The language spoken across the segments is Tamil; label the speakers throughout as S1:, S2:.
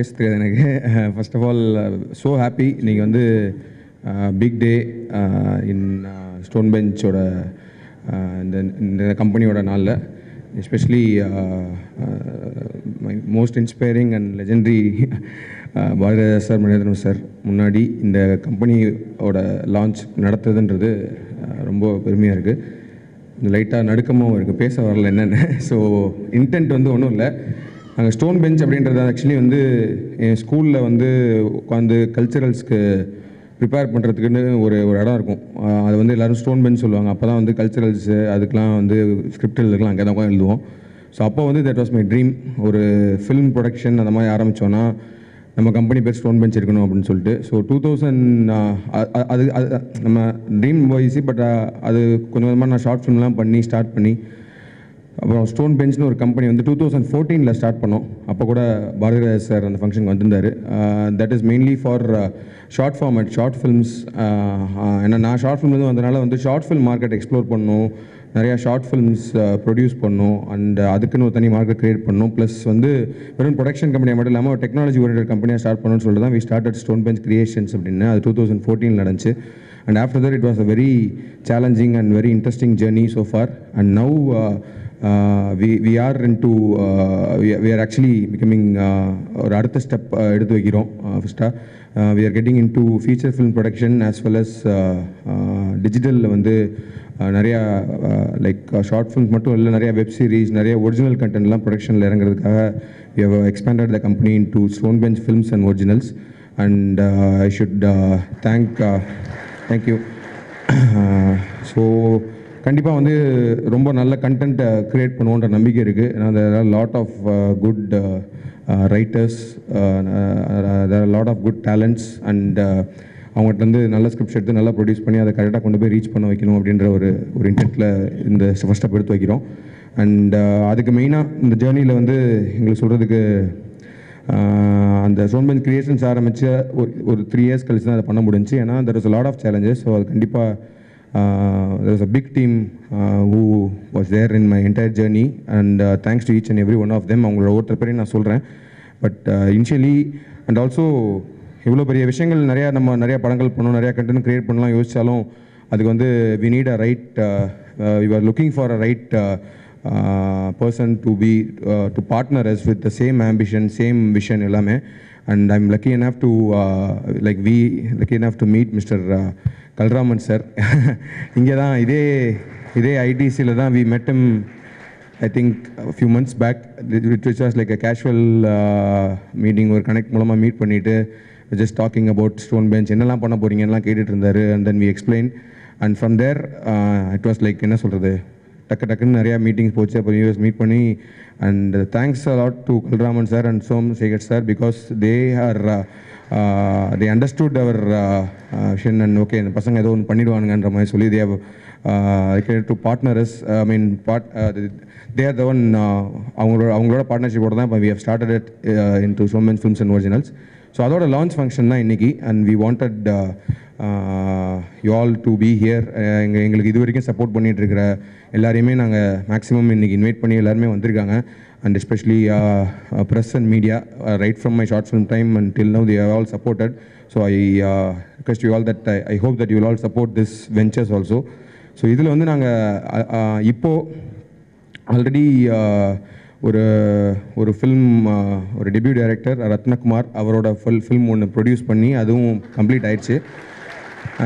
S1: பேச தெரியாது எனக்கு. First of all so happy நீங்கள் வந்து பிக் டே இன் ஸ்டோன் பெஞ்சோட இந்த இந்த கம்பெனியோட நாளில். Especially my most inspiring and legendary Bharathiraja sir Maniratnam sir முன்னாடி இந்த கம்பெனியோட லான்ச் நடத்துறதுன்றது uh, ரொம்ப பெருமையாக இருக்குது இந்த லைட்டாக நடுக்கமாகவும் இருக்குது பேச வரல என்னென்னு. ஸோ இன்டென்ட் வந்து ஒன்றும் இல்லை. நாங்கள் ஸ்டோன் பெஞ்ச் அப்படின்றது ஆக்சுவலி வந்து என் ஸ்கூலில் வந்து உட்காந்து கல்ச்சரல்ஸ்க்கு ப்ரிப்பேர் பண்ணுறதுக்குன்னு ஒரு ஒரு இடம் இருக்கும். அது வந்து எல்லோரும் ஸ்டோன் பெஞ்ச் சொல்லுவாங்க. அப்போ தான் வந்து கல்ச்சரல்ஸு அதுக்கெலாம் வந்து ஸ்கிரிப்ட் எழுதுக்கலாம் அங்கே தான் உட்காந்து எழுதுவோம். ஸோ அப்போ வந்து தட் வாஸ் மை ட்ரீம் ஒரு ஃபிலிம் ப்ரொடக்ஷன் அந்த மாதிரி ஆரம்பித்தோன்னா நம்ம கம்பெனி பேர் ஸ்டோன் பெஞ்ச் இருக்கணும் அப்படின்னு சொல்லிட்டு. ஸோ டூ தௌசண்ட் அது அது நம்ம ட்ரீம் ஈஸி பட் அது கொஞ்சம் கொஞ்சமாக நான் ஷார்ட் ஃபிலிம்லாம் பண்ணி ஸ்டார்ட் பண்ணி அப்புறம் ஸ்டோன் பெஞ்ச்னு ஒரு கம்பெனி வந்து டூ தௌசண்ட் ஃபோர்டீனில் ஸ்டார்ட் பண்ணோம். அப்போ கூட பாரதிராஜ் சார் அந்த ஃபங்க்ஷனுக்கு வந்திருந்தார். That is mainly for short format short films ஏன்னா நான் ஷார்ட் ஃபிலிம் வந்தனால வந்து ஷார்ட் ஃபில்ம் மார்க்கெட் எக்ஸ்ப்ளோர் பண்ணும். நிறையா ஷார்ட் ஃபிலிம்ஸ் ப்ரொடியூஸ் பண்ணும். அண்ட் அதுக்குன்னு ஒரு தனி மார்க்கெட் க்ரியேட் பண்ணும். ப்ளஸ் வந்து வெறும் ப்ரொடக்ஷன் கம்பெனியாக மட்டும் இல்லாமல் ஒரு டெக்னாலஜி ஓரியன்ட் கம்பெனியாக ஸ்டார்ட் பண்ணணும்னு சொல்லிட்டு தான் we started Stone Bench Creations அப்படின்னு. அது டூ தௌசண்ட் ஃபோர்டீனில் நடந்துச்சு. And after that it was a very challenging and very interesting journey so far and now we we are into we are actually becoming ஒரு அடுத்த ஸ்டெப் எடுத்து வைக்கிறோம் ஃபஸ்ட்டாக we are getting into feature film production as well as டிஜிட்டலில் வந்து நிறையா லைக் ஷார்ட் ஃபிலிம்ஸ் மட்டும் இல்லை நிறையா வெப் சீரிஸ் நிறைய ஒரிஜினல் கண்டென்ட்லாம் ப்ரொடக்ஷனில் இறங்குறதுக்காக we have expanded the company into Stone Bench Films and originals and I should thank thank you so கண்டிப்பாக வந்து ரொம்ப நல்ல கண்டென்ட்டை க்ரியேட் பண்ணுவோன்ற நம்பிக்கை இருக்குது ஏன்னா there lot of good writers there lot of good talents and அவங்ககிட்ட வந்து நல்ல ஸ்கிரிப்ட் எடுத்து நல்லா ப்ரொடியூஸ் பண்ணி அதை கரெக்டாக கொண்டு போய் ரீச் பண்ண வைக்கணும் அப்படின்ற ஒரு ஒரு இன்டென்ட்டில் இந்த ஃபஸ்ட் ஸ்டெப் எடுத்து வைக்கிறோம். அண்ட் uh, அதுக்கு மெயினாக இந்த ஜேர்னியில் வந்து எங்களுக்கு சொல்கிறதுக்கு uh, அந்த சோன்பெஞ்ச் கிரியேஷன்ஸ் ஆரம்பித்து ஒரு ஒரு த்ரீ இயர்ஸ் கழிச்சு தான் அதை பண்ண முடிஞ்சு ஏன்னா there is lot of challenges so அது கண்டிப்பாக uh, there is a big team was was in in entire entire and and thanks to each and every one of them அவங்களோட ஒருத்தர் பேரையும் நான் சொல்கிறேன் பட் இனிஷியலி அண்ட் ஆல்சோ இவ்வளோ பெரிய விஷயங்கள் நிறையா நம்ம நிறையா படங்கள் பண்ணணும் நிறையா கண்டென்ட் க்ரியேட் பண்ணலாம் யோசித்தாலும் அதுக்கு வந்து we need a right you are looking for a right person to be to partner as with the same ambition same vision எல்லாமே. And I'm lucky enough to like we lucky enough to meet mister Kalraman sir இங்கே தான் இதே இதே ஐடிசியில் தான் we met him I think few months back which which was like a casual meeting ஒரு கனெக்ட் மூலமாக மீட் பண்ணிவிட்டு just talking about stone bench என்னெல்லாம் பண்ண போகிறீங்கலாம் கேட்டுட்டு இருந்தார் and then we explain and from there it was like என்ன சொல்கிறது டக்கு டக்குன்னு நிறையா மீட்டிங்ஸ் போச்சு. அப்புறம் யூஎஸ் மீட் பண்ணி and thanks a lot to Kalraman sir and Som Sekhar sir because they are they understood our vision and okay இந்த பசங்க ஏதோ ஒன்று பண்ணிடுவானுங்கன்ற மாதிரி சொல்லி they have to partners I mean part they are the one அவங்களோட அவங்களோட பார்ட்னர்ஷிப்போட தான் இப்போ we have started it into சோமென் films and originals so அதோட லான்ச் ஃபங்க்ஷன் தான் இன்றைக்கி and we wanted you all to be here எங்கள் எங்களுக்கு இது வரைக்கும் சப்போர்ட் பண்ணிகிட்டு இருக்கிற எல்லாரையுமே நாங்கள் மேக்ஸிமம் இன்றைக்கி இன்வைட் பண்ணி எல்லாருமே வந்திருக்காங்க. And especially press and media right from my short film time and till now they all supported so I request you all that I hope that you all support this ventures also so இதில் வந்து நாங்கள் uh, uh, இப்போது ஆல்ரெடி uh, ஒரு ஒரு ஃபில்ம் ஒரு டெபியூ டைரக்டர் ரத்னகுமார் அவரோட ஃபுல் ஃபில்ம் ஒன்று ப்ரொடியூஸ் பண்ணி அதுவும் கம்ப்ளீட் ஆயிடுச்சு.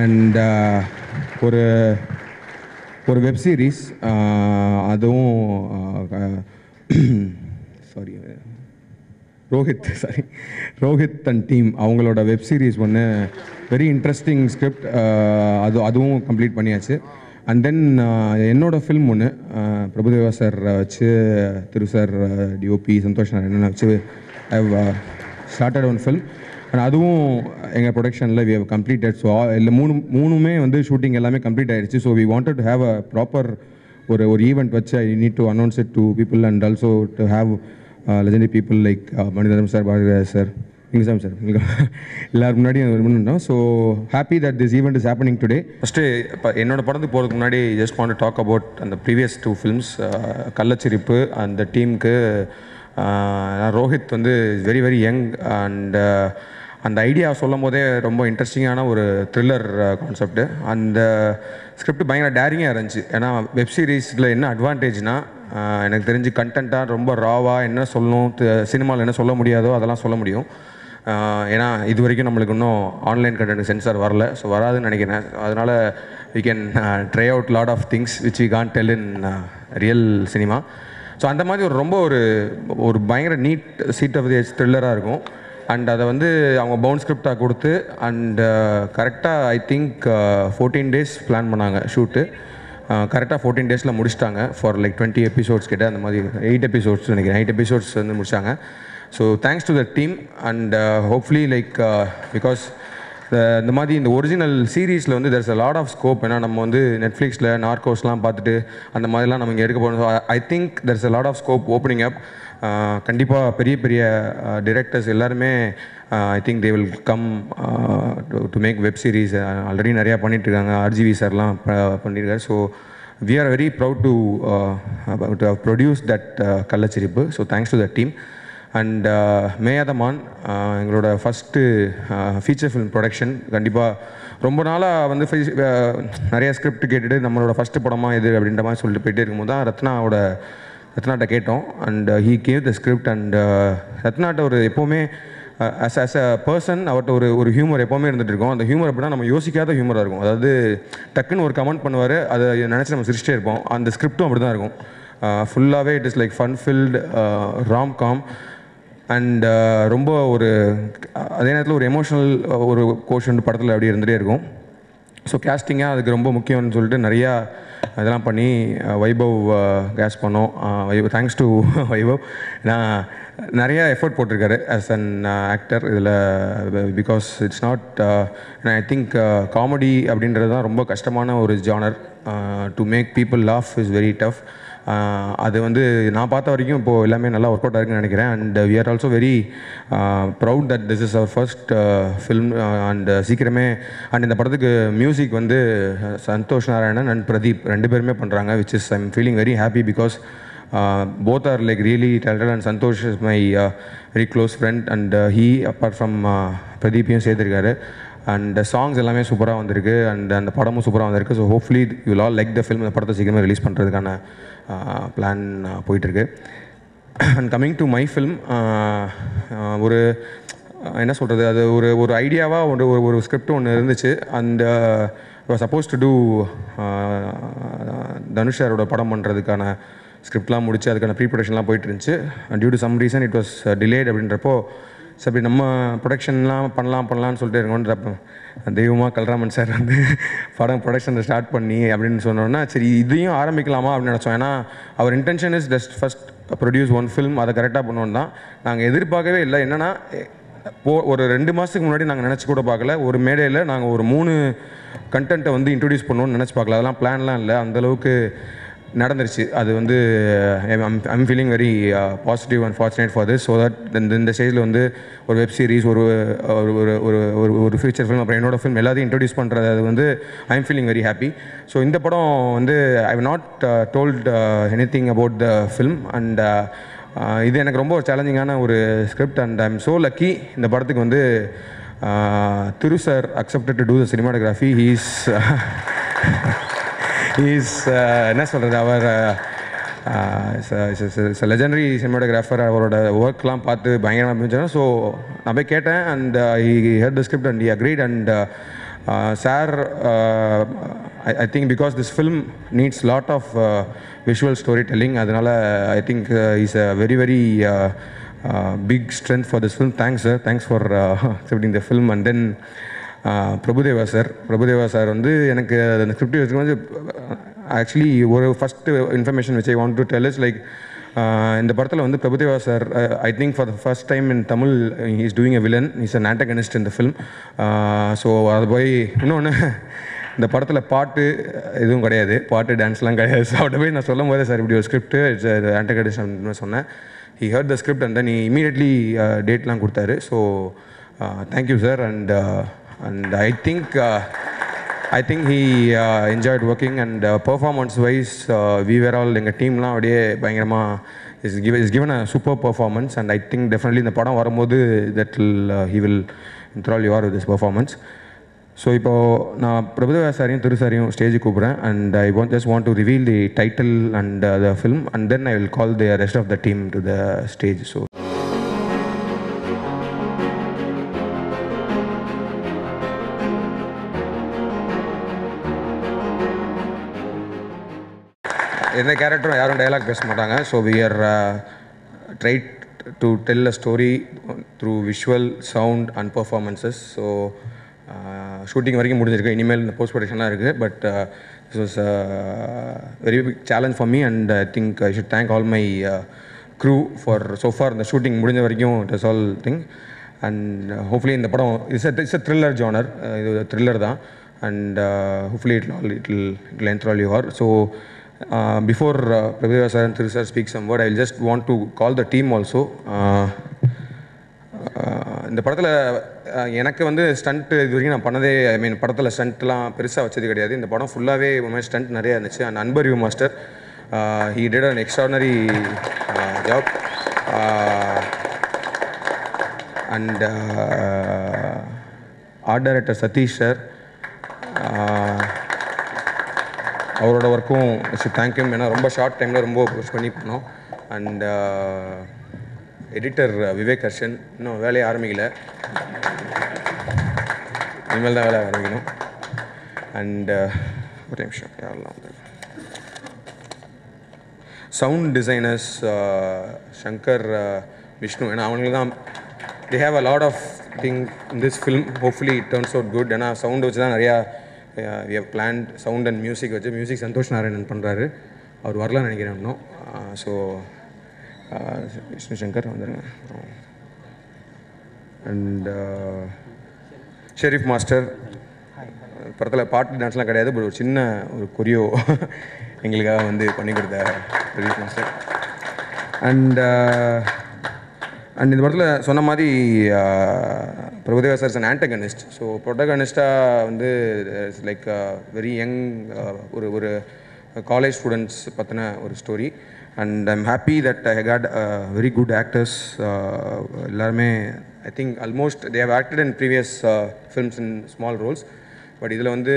S1: அண்ட் ஒரு ஒரு வெப் சீரிஸ் அதுவும் sorry Rohit sorry Rohit and team அவங்களோட வெப் சீரிஸ் ஒன்று வெரி இன்ட்ரெஸ்டிங் ஸ்கிரிப்ட் அது அதுவும் கம்ப்ளீட் பண்ணியாச்சு. அண்ட் தென் என்னோடய ஃபில்ம் ஒன்று பிரபுதேவா சார் வச்சு திரு சார் டிஓபி சந்தோஷ் நாராயணன் வச்சு I started one film and அதுவும் எங்கள் ப்ரொடக்ஷனில் வி ஹவ் கம்ப்ளீட்டட் ஸோ இல்லை மூணு மூணுமே வந்து ஷூட்டிங் எல்லாமே கம்ப்ளீட் ஆயிடுச்சு so we wanted to have a proper ஒரு ஒரு ஈவெண்ட் வச்சு I need to announce it to people and also to have legendary people like Maniratnam sir Bharathiraj sir நீங்கள் சார் சார் எல்லாரும் முன்னாடி பண்ணோம் so happy that this event is happening today first இப்போ என்னோட படத்துக்கு போகிறதுக்கு முன்னாடி ஜஸ்ட் வாண்ட் டாக் அபவுட் அந்த ப்ரீவியஸ் டூ ஃபிலிம்ஸ் கள்ளச்சிரிப்பு அந்த டீமுக்கு ரோஹித் வந்து வெரி வெரி யங் அண்ட் அந்த ஐடியா சொல்லும் போதே ரொம்ப இன்ட்ரெஸ்டிங்கான ஒரு த்ரில்லர் கான்செப்ட்டு uh, அந்த ஸ்கிரிப்ட் பயங்கர டேரிங்காக இருந்துச்சு. ஏன்னா வெப் சீரிஸில் என்ன அட்வான்டேஜ்னால் எனக்கு தெரிஞ்சு கண்டென்ட்டாக ரொம்ப ராவாக என்ன சொல்லணும் சினிமாவில் என்ன சொல்ல முடியாதோ அதெல்லாம் சொல்ல முடியும். ஏன்னா இது வரைக்கும் நம்மளுக்கு இன்னும் ஆன்லைன் கண்டென்ட் சென்சார் வரல. ஸோ வராதுன்னு நினைக்கிறேன். அதனால் we can try out lot of things which we can't tell in real cinema so அந்த மாதிரி ஒரு ரொம்ப ஒரு ஒரு பயங்கர neat seat of the edge த்ரில்லராக இருக்கும். அண்ட் அதை வந்து அவங்க பவுன் ஸ்கிரிப்டாக கொடுத்து அண்ட் கரெக்டாக I think fourteen days plan பண்ணாங்க ஷூட்டு கரெக்டாக ஃபோர்டீன் டேஸில் முடிச்சிட்டாங்க ஃபார் லைக் டுவெண்ட்டி எபிசோட்ஸ் கிட்ட அந்த மாதிரி எயிட் எபிசோட்ஸ் நினைக்கிறேன். எயிட் எபிசோட்ஸ் வந்து முடிச்சாங்க. So thanks to the team and hopefully like because இந்த மாதிரி இந்த ஒரிஜினல் சீரீஸில் வந்து there's a lot of scope ஏன்னா நம்ம வந்து நெட்ஃப்ளிக்ஸில் நார்கோஸ்லாம் பார்த்துட்டு அந்த மாதிரிலாம் நம்ம இங்கே எடுக்க போகிறோம் I think there's a lot of scope opening up கண்டிப்பாக பெரிய பெரிய டிரெக்டர்ஸ் எல்லாருமே I think they will come to make web series already நிறையா பண்ணிகிட்டு இருக்காங்க. ஆர்ஜிவி சார்லாம் பண்ணியிருக்காரு so we are very proud to to produce that Kallachirippu. So thanks to the team and uh, Meyaadha Maan uh, எங்களோட ஃபஸ்ட்டு ஃபீச்சர் ஃபிலிம் ப்ரொடக்ஷன் கண்டிப்பாக ரொம்ப நாளாக வந்து uh, நிறைய ஸ்கிரிப்ட் கேட்டுட்டு நம்மளோட ஃபஸ்ட்டு படமாக இது அப்படின்ற மாதிரி சொல்லிட்டு போயிட்டே இருக்கும்போது தான் ரத்னாவோட ரத்னாட்ட கேட்டோம். And he gave the script and ரத்னாட்ட ஒரு எப்போவுமே அஸ் அஸ் அ பர்சன் அவர்கிட்ட ஒரு ஒரு ஹியூமர் எப்போவுமே இருந்துட்டு இருக்கும். அந்த ஹியூமர் அப்படின்னா நம்ம யோசிக்காத ஹியூமராக இருக்கும். அதாவது டக்குன்னு ஒரு கமெண்ட் பண்ணுவார் அதை நினச்சி நம்ம சிரிச்சிட்டே இருப்போம். அந்த ஸ்கிரிப்டும் அப்படி தான் இருக்கும். ஃபுல்லாகவே it is like fun filled rom com and uh, ரொம்ப ஒரு அதே நேரத்தில் ஒரு எமோஷனல் ஒரு கோஷன் படத்தில் அப்படி இருந்துகிட்டே இருக்கும். ஸோ கேஸ்டிங்காக அதுக்கு ரொம்ப முக்கியம்னு சொல்லிட்டு நிறையா இதெல்லாம் பண்ணி வைபவ் கேஸ் பண்ணோம். Vaibhav thanks to Vaibhav. நான் நிறையா எஃபர்ட் போட்டிருக்காரு ஆஸ் அன் ஆக்டர் இதில் because it's not I think comedy அப்படின்றது தான் ரொம்ப கஷ்டமான ஒரு genre to make people laugh is very tough அது வந்து நான் பார்த்த வரைக்கும் இப்போது எல்லாமே நல்லா ஒர்க் அவுட் ஆயிருக்குன்னு நினைக்கிறேன். And we are also very proud that this is our first film and சீக்கிரமே அண்ட் இந்த படத்துக்கு மியூசிக் வந்து சந்தோஷ் நாராயணன் அண்ட் பிரதீப் ரெண்டு பேருமே பண்ணுறாங்க which is I'm feeling very happy because both are like really talented and Santhosh is my very close friend and he apart from பிரதீப்பையும் சேர்த்துருக்காரு. அண்ட் சாங்ஸ் எல்லாமே சூப்பராக வந்திருக்கு. அண்ட் அந்த படமும் சூப்பராக வந்திருக்கு. So hopefully you all like the film அந்த படத்தை சீக்கிரமாக ரிலீஸ் பண்ணுறதுக்கான பிளான் போயிட்டுருக்கு. And coming to my film ஒரு என்ன சொல்கிறது அது ஒரு ஒரு ஐடியாவாக ஒரு ஒரு ஒரு ஸ்கிரிப்ட் ஒன்று இருந்துச்சு. அண்ட் சப்போஸ் டு டூ தனுஷாரோட படம் பண்ணுறதுக்கான ஸ்கிரிப்ட்லாம் முடிச்சு அதுக்கான ப்ரீ ப்ரொடக்ஷன்லாம் போயிட்டு இருந்துச்சு due to some reason it was delayed அப்படின்றப்போ சரி அப்படி நம்ம ப்ரொடக்ஷன்லாம் பண்ணலாம் பண்ணலாம்னு சொல்லிட்டு இருக்கோன்றப்ப தெய்வமாக கல்ராமன் சார் வந்து படம் ப்ரொடக்ஷனை ஸ்டார்ட் பண்ணி அப்படின்னு சொன்னோன்னா சரி இதையும் ஆரம்பிக்கலாமா அப்படின்னு நினச்சோம். ஏன்னா அவர் intention is just first produce one film அதை கரெக்டாக பண்ணுவோம் தான். நாங்கள் எதிர்பார்க்கவே இல்லை. என்னென்னா போ ஒரு ரெண்டு மாதத்துக்கு முன்னாடி நாங்கள் நினச்சி கூட பார்க்கல. ஒரு மேடையில் நாங்கள் ஒரு மூணு கண்டென்ட்டை வந்து இன்ட்ரடியூஸ் பண்ணுவோம்னு நினச்சி பார்க்கல. அதெல்லாம் பிளான்லாம் இல்லை. அந்தளவுக்கு நடந்துருச்சு. அது வந்து I'm feeling very positive and fortunate for this so that இந்த இந்த ஸ்டேஜில் வந்து ஒரு வெப் சீரிஸ் ஒரு ஒரு ஒரு ஒரு ஒரு ஒரு ஃபியூச்சர் ஃபிலிம் அப்புறம் என்னோட ஃபிலிம் எல்லாத்தையும் இன்ட்ரடியூஸ் பண்ணுறது அது வந்து I'm feeling very happy so இந்த படம் வந்து I not told anything about the film and இது எனக்கு ரொம்ப ஒரு சேலஞ்சிங்கான ஒரு script and I am so lucky இந்த படத்துக்கு வந்து uh, Thiru sir accepted to do the cinematography he's is என்ன சொல்கிறது அவர் லெஜண்டரி சினிமாட்டோகிராஃபர் அவரோட ஒர்க்லாம் பார்த்து பயங்கரமாக இருந்துச்சு ஸோ நான் போய் கேட்டேன் and he had the script and he agreed and sir I think because this film needs lot of visual story telling அதனால் I think is a very very big strength for this film thanks sir thanks for accepting the film and then Prabhudeva sir. Prabhudeva sir வந்து எனக்கு அந்த ஸ்கிரிப்ட் வச்சுக்கும் ஆக்சுவலி ஒரு ஃபஸ்ட்டு இன்ஃபர்மேஷன் வச்சு I want to tell is like இந்த படத்தில் வந்து Prabhudeva sir I think for the first time in Tamil is doing a villain is a antagonist இந்த ஃபிலிம் ஸோ அது போய் இன்னொன்று இந்த படத்தில் பாட்டு எதுவும் கிடையாது. பாட்டு டான்ஸ்லாம் கிடையாது. ஸோ அவட்ட போய் நான் சொல்லும் போதே சார் இப்படி ஒரு ஸ்கிரிப்ட் இட்ஸ் ஆண்டகனிஸ்ட் அப்படின்னு சொன்னேன். He heard the script and then immediately டேட்லாம் கொடுத்தாரு. So thank you sir and and I think I think he enjoyed working and performance wise we were all எங்கள் டீம்லாம் அப்படியே பயங்கரமாக is give is given a super performance and I think definitely இந்த படம் வரும்போது uh, will will enthrall you all with this performance. So இப்போது நான் பிரபுதேவா சாரையும் திரு சாரையும் ஸ்டேஜுக்கு கூப்பிட்றேன். And I want just want to reveal the title and the film and then I will call the rest of the team to the stage so எந்த கேரக்டரும் யாரும் டைலாக் பேச மாட்டாங்க. So we are tried to tell a story through visual sound and performances so shooting வரைக்கும் முடிஞ்சிருக்கு. இனிமேல் இந்த போஸ்ட் ப்ரொடக்ஷனாக இருக்குது but this was very big challenge for me and I think I should thank all my crew for so far இந்த ஷூட்டிங் முடிஞ்ச வரைக்கும் it is all thing and hopefully இந்த படம் it's it's a thriller genre இது த்ரில்லர் தான். And hopefully it all it ill it length all you are so before Prabhudeva sir Thiru sir speak some word I just want to call the team also இந்த படத்தில் uh, எனக்கு வந்து ஸ்டண்ட்டு இது வரைக்கும் நான் பண்ணதே ஐ மீன் படத்தில் ஸ்டண்ட்லாம் பெருசாக வச்சது கிடையாது. இந்த படம் ஃபுல்லாகவே மாதிரி ஸ்டண்ட் நிறையா இருந்துச்சு. அண்ட் அன்பர் you master he did an extraordinary job and art director Sathish sir அவரோட ஒர்க்கும் தேங்க்யூ ஏன்னா ரொம்ப ஷார்ட் டைமில் ரொம்ப புஷ் பண்ணி பண்ணோம். And editor uh, Vivek Harshan இன்னும் வேலையை ஆரம்பிக்கல. இனிமேல் தான் வேலை ஆரம்பிக்கணும். அண்ட் uh, ஒரு நிமிஷம் யாரெல்லாம் வந்து சவுண்ட் டிசைனர்ஸ் சங்கர் விஷ்ணு ஏன்னா அவங்களுக்கு தான் they have a lot of thing this film hopefully it turns out good ஏன்னா சவுண்ட் வச்சு தான் நிறையா we have planned sound and music வச்சு மியூசிக் சந்தோஷ் நாராயணன் பண்ணுறாரு அவர் வரலான்னு நினைக்கிறேன் இன்னும். ஸோ விஷ்ணு சங்கர் வந்துடுங்க அண்ட் ஷெரீஃப் மாஸ்டர். படத்தில் பாட்டு டான்ஸ்லாம் கிடையாது பட் ஒரு சின்ன ஒரு கொரியோ எங்களுக்காக வந்து பண்ணி கொடுத்த ஷெரீஃப் மாஸ்டர். அண்ட் அண்ட் இந்த படத்தில் சொன்ன மாதிரி Prabhudeva sir an antagonist so ப்ரொட்டகனிஸ்டாக வந்து லைக் வெரி யங் ஒரு ஒரு காலேஜ் ஸ்டூடெண்ட்ஸ் பற்றின ஒரு story and I'm happy that I got very good actors எல்லாருமே I think almost they have acted in previous films in small roles but இதில் வந்து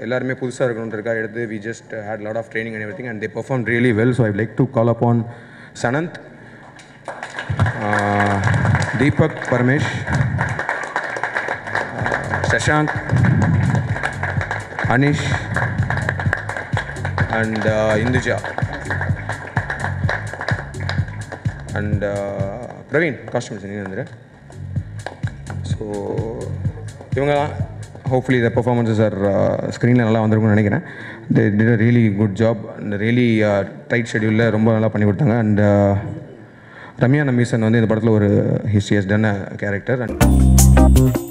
S1: எல்லாருமே புதுசாக இருக்கணுன்றதுக்காக எடுத்து we just had lot of training and everything and they perform really well so I like to call upon Sananth Deepak Paramesh Shashank Anish and Induja and Praveen costume designing வந்துரு ஸோ இவங்கலாம் ஹோப்ஃபுல்லி த பர்ஃபார்மன்ஸஸ் ஆர் ஸ்க்ரீனில் நல்லா வந்திருக்கும்னு நினைக்கிறேன். They did a really good job and really tight ஷெடியூலில் ரொம்ப நல்லா பண்ணி கொடுத்தாங்க. அண்ட் uh, ரம்யா நம்பீசன் வந்து இந்த படத்தில் ஒரு history has done a character and